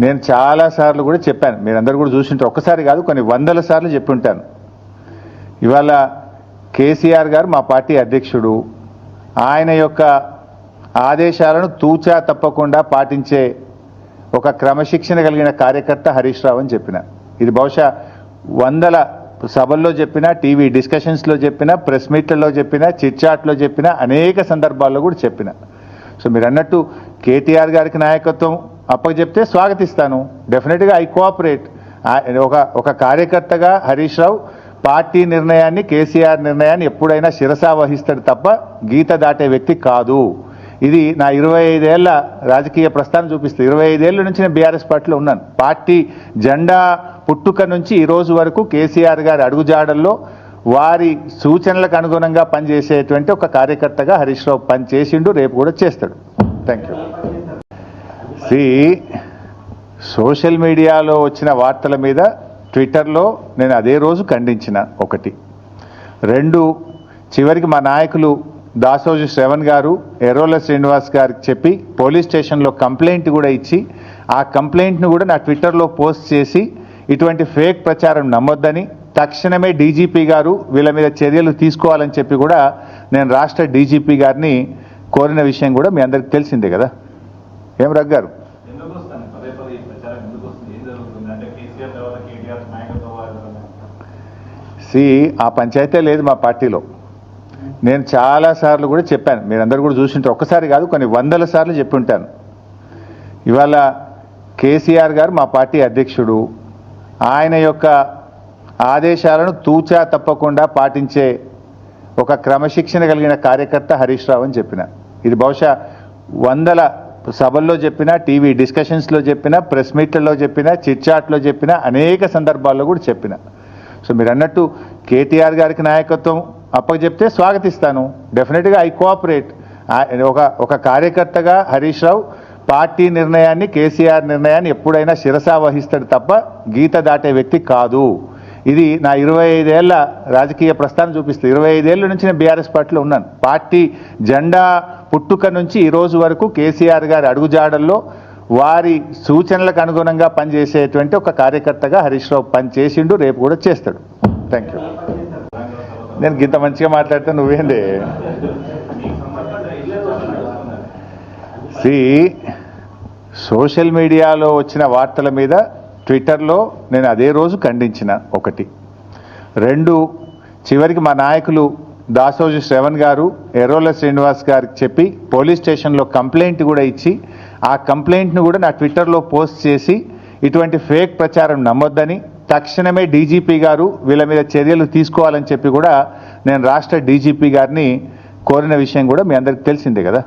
నేను చాలా సార్లు కూడా చెప్పాను. మీరందరూ కూడా చూసింటారు. ఒక్కసారి కాదు కొన్ని వందల సార్లు చెప్పి ఉంటాను ఇవాళ కేసీఆర్ గారు మా పార్టీ అధ్యక్షుడు. ఆయన యొక్క ఆదేశాలను తూచా తప్పకుండా పాటించే ఒక క్రమశిక్షణ కలిగిన కార్యకర్త హరీష్ రావు అని చెప్పిన. ఇది బహుశా వందల సభల్లో చెప్పిన టీవీ డిస్కషన్స్లో చెప్పిన ప్రెస్ మీట్లలో చెప్పిన చిట్చాట్లో చెప్పిన అనేక సందర్భాల్లో కూడా చెప్పిన. సో మీరు అన్నట్టు కేటీఆర్ గారికి నాయకత్వం అప్పచెప్తే స్వాగతిస్తాను. డెఫినెట్గా ఐ కోఆపరేట్ ఒక ఒక కార్యకర్తగా హరీష్ రావు పార్టీ నిర్ణయాన్ని కేసీఆర్ నిర్ణయాన్ని ఎప్పుడైనా శిరసా వహిస్తాడు తప్ప గీత దాటే వ్యక్తి కాదు. ఇది నా ఇరవై ఐదేళ్ళ రాజకీయ ప్రస్థానం చూపిస్తుంది. ఇరవై ఐదేళ్ళ నుంచి నేను బీఆర్ఎస్ పార్టీలో ఉన్నాను. పార్టీ జెండా పుట్టుక నుంచి ఈ రోజు వరకు కేసీఆర్ గారి అడుగుజాడల్లో వారి సూచనలకు అనుగుణంగా పనిచేసేటువంటి ఒక కార్యకర్తగా హరీష్ రావు పని చేసిండు రేపు కూడా చేస్తాడు. థ్యాంక్ యూ సి సోషల్ మీడియాలో వచ్చిన వార్తల మీద ట్విట్టర్లో నేను అదే రోజు ఖండించిన ఒకటి. రెండు చివరికి మా నాయకులు దాసోజు శ్రవణ్ గారు ఎర్రోల శ్రీనివాస్ గారికి చెప్పి పోలీస్ స్టేషన్లో కంప్లైంట్ కూడా ఇచ్చి ఆ కంప్లైంట్ను కూడా నా ట్విట్టర్లో పోస్ట్ చేసి ఇటువంటి ఫేక్ ప్రచారం నమ్మొద్దని తక్షణమే డీజీపీ గారు వీళ్ళ మీద చర్యలు తీసుకోవాలని చెప్పి కూడా నేను రాష్ట్ర డీజీపీ గారిని కోరిన విషయం కూడా మీ అందరికి తెలిసిందే కదా. ఏం రగ్గారు ఎందుకు వస్తుంది పదే పదే ఈ ప్రచారం ఎందుకు వస్తుంది? ఏం జరుగుతుంది? అంటే కేసీఆర్ తర్వాత కేటీఆర్ నాయకత్వం సి ఆ పంచాయతీ లేదు మా పార్టీలో. నేను చాలా సార్లు కూడా చెప్పాను. మీరందరూ కూడా చూసింటారు ఒక్కసారి కాదు కొన్ని వందల సార్లు చెప్పి ఉంటాను. ఇవాళ కేసీఆర్ గారు మా పార్టీ అధ్యక్షుడు. ఆయన యొక్క ఆదేశాలను తూచా తప్పకుండా పాటించే ఒక క్రమశిక్షణ కలిగిన కార్యకర్త హరీష్ రావు అని చెప్పిన. ఇది బహుశా వందల సభల్లో చెప్పిన టీవీ డిస్కషన్స్లో చెప్పిన ప్రెస్ మీట్లలో చెప్పిన చిట్చాట్లో చెప్పిన అనేక సందర్భాల్లో కూడా చెప్పిన. సో మీరు అన్నట్టు కేటీఆర్ గారికి నాయకత్వం అప్పచెప్తే స్వాగతిస్తాను. డెఫినెట్గా ఐ కోఆపరేట్ ఒక ఒక కార్యకర్తగా హరీష్ రావు పార్టీ నిర్ణయాన్ని కేసీఆర్ నిర్ణయాన్ని ఎప్పుడైనా శిరసా వహిస్తాడు తప్ప గీత దాటే వ్యక్తి కాదు. ఇది నా ఇరవై ఐదేళ్ళ రాజకీయ ప్రస్థానం చూపిస్తుంది. ఇరవై ఐదేళ్ళ నుంచి నేను బీఆర్ఎస్ పార్టీలో ఉన్నాను. పార్టీ జెండా పుట్టుక నుంచి ఈరోజు వరకు కేసీఆర్ గారి అడుగుజాడల్లో వారి సూచనలకు అనుగుణంగా పనిచేసేటువంటి ఒక కార్యకర్తగా హరీష్ రావు పని చేసిండు రేపు కూడా చేస్తాడు. థ్యాంక్ యూ నేను గింత మంచిగా మాట్లాడితే నువ్వేంది? సి సోషల్ మీడియాలో వచ్చిన వార్తల మీద ట్విట్టర్లో నేను అదే రోజు ఖండించిన ఒకటి. రెండు చివరికి మా నాయకులు దాసోజు శ్రవణ్ గారు ఎర్రోల శ్రీనివాస్ గారికి చెప్పి పోలీస్ స్టేషన్లో కంప్లైంట్ కూడా ఇచ్చి ఆ కంప్లైంట్ను కూడా నా ట్విట్టర్లో పోస్ట్ చేసి ఇటువంటి ఫేక్ ప్రచారం నమ్మొద్దని తక్షణమే డీజీపీ గారు వీళ్ళ మీద చర్యలు తీసుకోవాలని చెప్పి కూడా నేను రాష్ట్ర డీజీపీ గారిని కోరిన విషయం కూడా మీ అందరికి తెలిసిందే కదా.